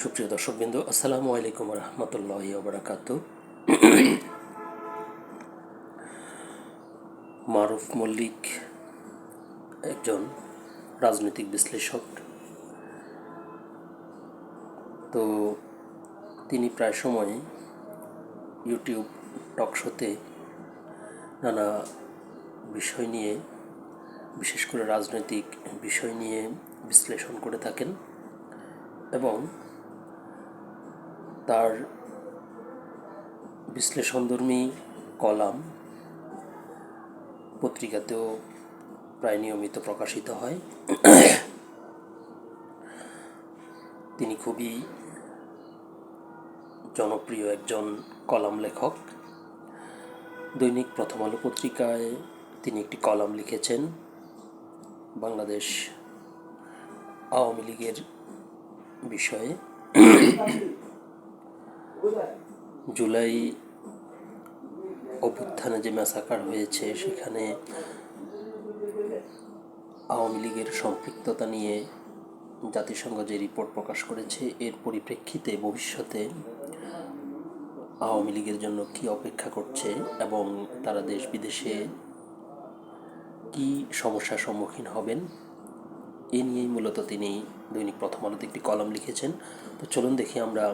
সুপ্রিয় দর্শকবৃন্দ, আসসালামু আলাইকুম রহমতুল্লাহ বারাকাত মারুফ মল্লিক একজন রাজনৈতিক বিশ্লেষক। তো তিনি প্রায় সময় ইউটিউব টক শোতে নানা বিষয় নিয়ে, বিশেষ করে রাজনৈতিক বিষয় নিয়ে বিশ্লেষণ করে থাকেন এবং তার বিশ্লেষণধর্মী কলাম পত্রিকাতেও প্রায় নিয়মিত প্রকাশিত হয়। তিনি খুবই জনপ্রিয় একজন কলাম লেখক। দৈনিক প্রথম আলো পত্রিকায় তিনি একটি কলাম লিখেছেন, বাংলাদেশ আওয়ামী লীগের বিষয়ে। জুলাই অভ্যুত্থানে যে ম্যাসাকার হয়েছে, সেখানে আওয়ামী লীগের সম্পৃক্ততা নিয়ে জাতিসংঘ যে রিপোর্ট প্রকাশ করেছে, এর পরিপ্রেক্ষিতে ভবিষ্যতে আওয়ামী লীগের জন্য কি অপেক্ষা করছে এবং তারা দেশ বিদেশে কি সমস্যার সম্মুখীন হবেন, এ নিয়েই মূলত তিনি দৈনিক প্রথম আলোতে একটি কলম লিখেছেন। তো চলুন দেখি আমরা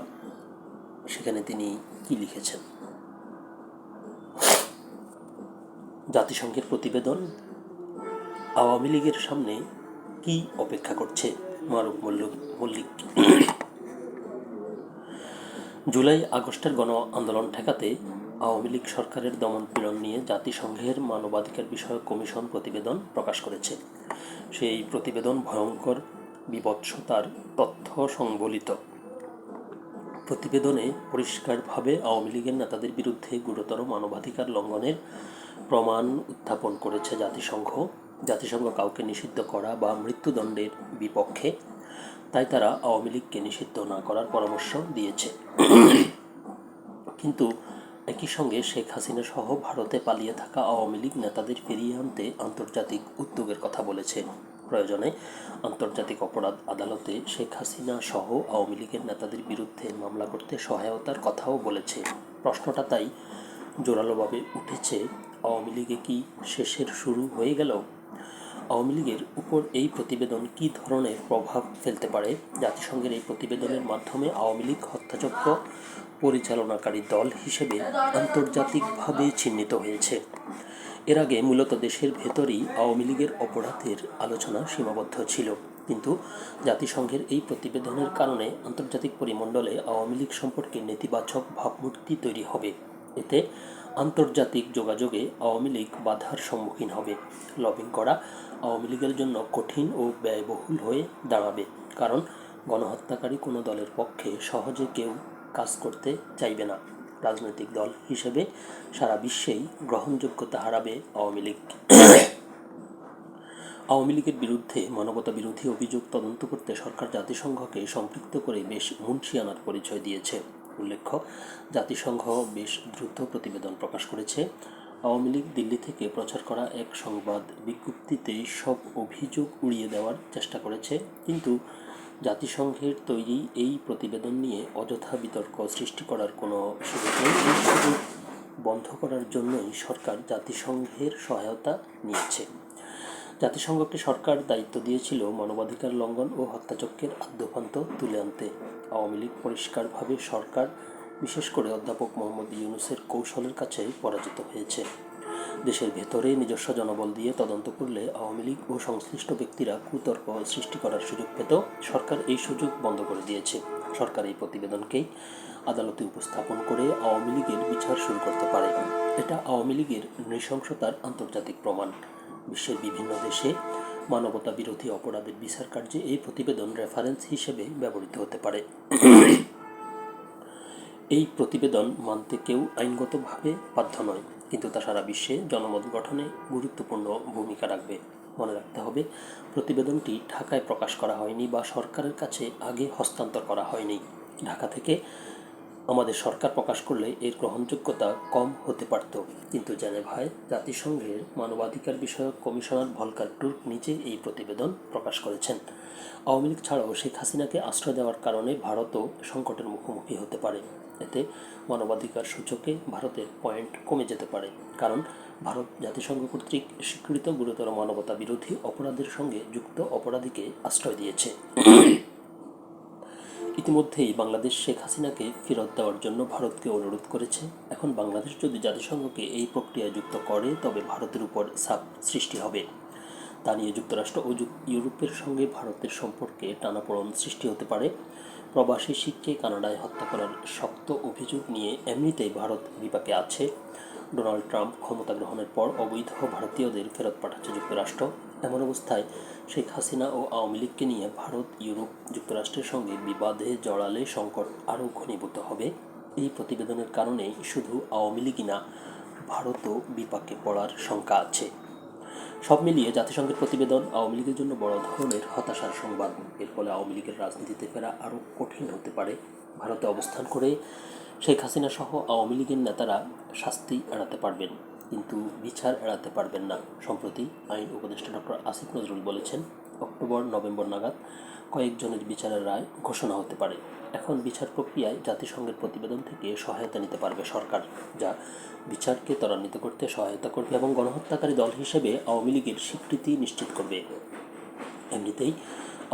সেখানে তিনি কি লিখেছেন? জাতিসংঘের প্রতিবেদন? আওয়ামী লীগের সামনে কি অপেক্ষা করছে? মারুফ মল্লিক মল্লিক। জুলাই আগস্টের গণ আন্দোলন ঠেকাতে আওয়ামী লীগ সরকারের দমন পীড়ন নিয়ে জাতিসংঘের মানবাধিকার বিষয়ক কমিশন প্রতিবেদন প্রকাশ করেছে। সেই প্রতিবেদন ভয়ঙ্কর, বিবৎসতার তথ্য সংবলিত। প্রতিবেদনে পরিষ্কারভাবে আওয়ামী লীগের নেতাদের বিরুদ্ধে গুরুতর মানবাধিকার লঙ্ঘনের প্রমাণ উত্থাপন করেছে জাতিসংঘ। জাতিসংঘ কাউকে নিষিদ্ধ করা বা মৃত্যুদণ্ডের বিপক্ষে, তাই তারা আওয়ামী লীগকে নিষিদ্ধ না করার পরামর্শ দিয়েছে। কিন্তু একই সঙ্গে শেখ হাসিনা সহ ভারতে পালিয়ে থাকা আওয়ামী লীগ নেতাদের ফিরিয়ে আনতে আন্তর্জাতিক উদ্যোগের কথা বলেছে। প্রয়োজনে আন্তর্জাতিক অপরাধ আদালতে শেখ হাসিনা সহ আওয়ামী লীগের নেতাদের বিরুদ্ধে মামলা করতে সহায়তার কথাও বলেছে। প্রশ্নটা তাই জোরালোভাবে উঠেছে, আওয়ামী লীগে কি শেষের শুরু হয়ে গেল? আওয়ামী লীগের উপর এই প্রতিবেদন কী ধরনের প্রভাব ফেলতে পারে? জাতিসংঘের এই প্রতিবেদনের মাধ্যমে আওয়ামী লীগ হত্যাযজ্ঞ পরিচালনাকারী দল হিসেবে আন্তর্জাতিকভাবে চিহ্নিত হয়েছে। এর আগে মূলত দেশের ভেতরেই আওয়ামী লীগের অপরাধের আলোচনা সীমাবদ্ধ ছিল। কিন্তু জাতিসংঘের এই প্রতিবেদনের কারণে আন্তর্জাতিক পরিমণ্ডলে আওয়ামী লীগ সম্পর্কে নেতিবাচক ভাবমূর্তি তৈরি হবে। এতে আন্তর্জাতিক যোগাযোগে আওয়ামী লীগ বাধার সম্মুখীন হবে। লবিং করা আওয়ামী লীগের জন্য কঠিন ও ব্যয়বহুল হয়ে দাঁড়াবে। কারণ গণহত্যাকারী কোনো দলের পক্ষে সহজে কেউ কাজ করতে চাইবে না। রাজনৈতিক দল হিসেবে সারা বিশ্বেই গ্রহণযোগ্যতা হারাবে আওয়ামী লীগ। আওয়ামী লীগের বিরুদ্ধে মানবতা বিরোধী অভিযোগ তদন্ত করতে সরকার জাতিসংঘকে সম্পৃক্ত করে বেশ মুন্সিয়ানার পরিচয় দিয়েছে। উল্লেখ্য, জাতিসংঘ বেশ দ্রুত প্রতিবেদন প্রকাশ করেছে। আওয়ামী লীগ দিল্লি থেকে প্রচার করা এক সংবাদ বিজ্ঞপ্তিতে সব অভিযোগ উড়িয়ে দেওয়ার চেষ্টা করেছে। কিন্তু জাতিসংঘের তৈরি এই প্রতিবেদন নিয়ে অযথা বিতর্ক সৃষ্টি করার কোনো সুযোগ নেই। বন্ধ করার জন্যই সরকার জাতিসংঘের সহায়তা নিয়েছে। জাতিসংঘকে সরকার দায়িত্ব দিয়েছিল মানবাধিকার লঙ্ঘন ও হত্যাচক্রের আদ্যপান্ত তুলে আনতে। আওয়ামী লীগ পরিষ্কারভাবে সরকার, বিশেষ করে অধ্যাপক মোহাম্মদ ইউনুসের কৌশলের কাছে পরাজিত হয়েছে। দেশের ভেতরে নিজস্ব জনবল দিয়ে তদন্ত করলে আওয়ামী লীগ ও সংশ্লিষ্ট ব্যক্তিরা কুতর্ক সৃষ্টি করার সুযোগ পেত সরকার এই সুযোগ বন্ধ করে দিয়েছে। সরকার এই প্রতিবেদনকেই আদালতে উপস্থাপন করে আওয়ামী লীগের বিচার শুরু করতে পারে। এটা আওয়ামী লীগের নৃশংসতার আন্তর্জাতিক প্রমাণ। বিশ্বের বিভিন্ন দেশে মানবতা বিরোধী অপরাধের বিচার কার্যে এই প্রতিবেদন রেফারেন্স হিসেবে ব্যবহৃত হতে পারে। এই প্রতিবেদন মানতে কেউ আইনগতভাবে বাধ্য নয়। কিন্তু তা সারা বিশ্বে জনমত গঠনে গুরুত্বপূর্ণ ভূমিকা রাখবে। মনে রাখতে হবে, প্রতিবেদনটি ঢাকায় প্রকাশ করা হয়নি বা সরকারের কাছে আগে হস্তান্তর করা হয়নি। ঢাকা থেকে আমাদের সরকার প্রকাশ করলে এর গ্রহণযোগ্যতা কম হতে পারত। কিন্তু জেনেভায় জাতিসংঘের মানবাধিকার বিষয়ক কমিশনার ভলকার টুর্ক নিজে এই প্রতিবেদন প্রকাশ করেছেন। আওয়ামী লীগ ছাড়াও শেখ হাসিনাকে আশ্রয় দেওয়ার কারণে ভারতও সংকটের মুখোমুখি হতে পারে। এতে মানবাধিকার সূচকে ভারতের পয়েন্ট কমে যেতে পারে। কারণ ভারত জাতিসংঘ কর্তৃক স্বীকৃত গুরুতর মানবতা বিরোধী অপরাধের সঙ্গে যুক্ত অপরাধীকে আশ্রয় দিয়েছে। ইতিমধ্যেই বাংলাদেশ শেখ হাসিনাকে ফেরত দেওয়ার জন্য ভারতকে অনুরোধ করেছে। এখন বাংলাদেশ যদি জাতিসংঘকে এই প্রক্রিয়ায় যুক্ত করে, তবে ভারতের উপর চাপ সৃষ্টি হবে। তা নিয়ে যুক্তরাষ্ট্র ও ইউরোপের সঙ্গে ভারতের সম্পর্কে টানাপোড়ন সৃষ্টি হতে পারে। প্রবাসী শিখকে কানাডায় হত্যা করার শক্ত অভিযোগ নিয়ে এমনিতেই ভারত বিপাকে আছে। ডোনাল্ড ট্রাম্প ক্ষমতা গ্রহণের পর অবৈধ ভারতীয়দের ফেরত পাঠাচ্ছে যুক্তরাষ্ট্র। এমন অবস্থায় শেখ হাসিনা ও আওয়ামী লীগকে নিয়ে ভারত, ইউরোপ যুক্তরাষ্ট্রের সঙ্গে বিবাদে জড়ালে সংকট আরও ঘনীভূত হবে। এই প্রতিবেদনের কারণেই শুধু আওয়ামী লীগই না, ভারতও বিপাকে পড়ার শঙ্কা আছে। সব মিলিয়ে জাতিসংঘের প্রতিবেদন আওয়ামী লীগের জন্য বড় ধরনের হতাশার সংবাদ। এর ফলে আওয়ামী লীগের রাজনীতিতে ফেরা আরও কঠিন হতে পারে। ভারতে অবস্থান করে শেখ হাসিনা সহ আওয়ামী লীগের নেতারা শাস্তি এড়াতে পারবেন, কিন্তু বিচার এড়াতে পারবেন না। সম্প্রতি আইন উপদেষ্টা ডক্টর আসিফ নজরুল বলেছেন অক্টোবর, নভেম্বর নাগাদ কয়েকজনের বিচারের রায় ঘোষণা হতে পারে। এখন বিচার প্রক্রিয়ায় জাতিসংঘের প্রতিবেদন থেকে সহায়তা নিতে পারবে সরকার, যা বিচারকে ত্বরান্বিত করতে সহায়তা করবে এবং গণহত্যাকারী দল হিসেবে আওয়ামী লীগের স্বীকৃতি নিশ্চিত করবে। এমনিতেই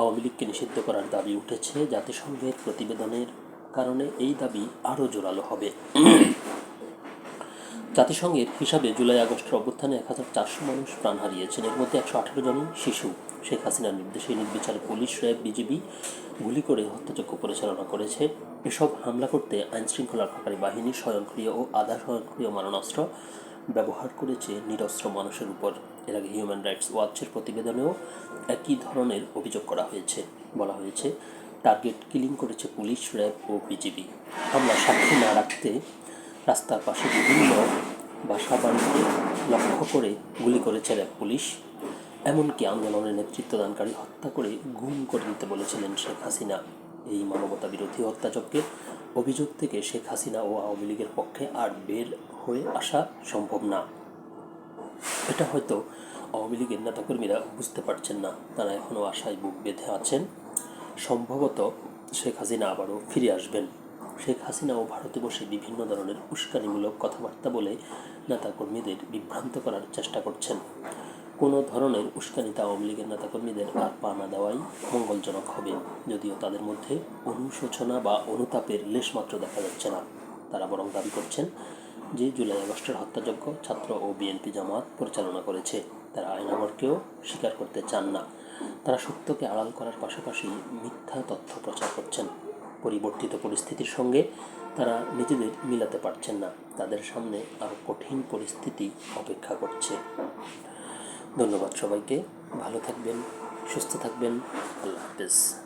আওয়ামী লীগকে নিষিদ্ধ করার দাবি উঠেছে। জাতিসংঘের প্রতিবেদনের কারণে এই দাবি আরও জোরালো হবে। জাতিসংঘের হিসাবে জুলাই আগস্টের অভ্যুত্থানে এক হাজার চারশো মানুষ প্রাণ হারিয়েছেন। এর মধ্যে একশো আঠারো জনই শিশু। শেখ হাসিনার নির্দেশে নির্বিচারে পুলিশ, র্যাব, বিজিবি গুলি করে হত্যাযজ্ঞ পরিচালনা করেছে। এসব হামলা করতে আইনশৃঙ্খলা রক্ষাকারী বাহিনী স্বয়ংক্রিয় ও আধা স্বয়ংক্রিয় মারণাস্ত্র ব্যবহার করেছে নিরস্ত্র মানুষের উপর। এর আগে হিউম্যান রাইটস ওয়াচের প্রতিবেদনেও একই ধরনের অভিযোগ করা হয়েছে, বলা হয়েছে, টার্গেট কিলিং করেছে পুলিশ, র্যাব ও বিজিবি। হামলা সাক্ষী না রাখতে রাস্তার পাশে বিভিন্ন বাসা বাড়িতে লক্ষ্য করে গুলি করেছে র্যাব পুলিশ। এমনকি আন্দোলনের নেতৃত্বদানকারী হত্যা করে গুম করে দিতে বলেছিলেন শেখ হাসিনা। এই মানবতা বিরোধী হত্যাযজ্ঞের অভিযোগ থেকে শেখ হাসিনা ও আওয়ামী লীগের পক্ষে আর বের হয়ে আসা সম্ভব না। এটা হয়তো আওয়ামী লীগের নেতাকর্মীরা বুঝতে পারছেন না। তারা এখনও আশায় বুক বেঁধে আছেন। সম্ভবত শেখ হাসিনা আবারও ফিরে আসবেন। শেখ হাসিনা ও ভারতে বসে বিভিন্ন ধরনের উস্কানিমূলক কথাবার্তা বলে নেতাকর্মীদের বিভ্রান্ত করার চেষ্টা করছেন। কোনো ধরনের উস্কানিতে আওয়ামী লীগের নেতাকর্মীদের আর পা না দেওয়াই মঙ্গলজনক হবে, যদিও তাদের মধ্যে অনুশোচনা বা অনুতাপের লেশমাত্র দেখা যাচ্ছে না। তারা বরং দাবি করছেন যে জুলাই আগস্টের হত্যাযজ্ঞ ছাত্র ও বিএনপি জামাত পরিচালনা করেছে। তারা আইনাগরকেও স্বীকার করতে চান না। তারা সত্যকে আড়াল করার পাশাপাশি মিথ্যা তথ্য প্রচার করছেন। পরিবর্তিত পরিস্থিতির সঙ্গে তারা নিজেদের মিলাতে পারছেন না। তাদের সামনে আরও কঠিন পরিস্থিতি অপেক্ষা করছে। ধন্যবাদ সবাইকে। ভালো থাকবেন, সুস্থ থাকবেন। আল্লাহ হাফেজ।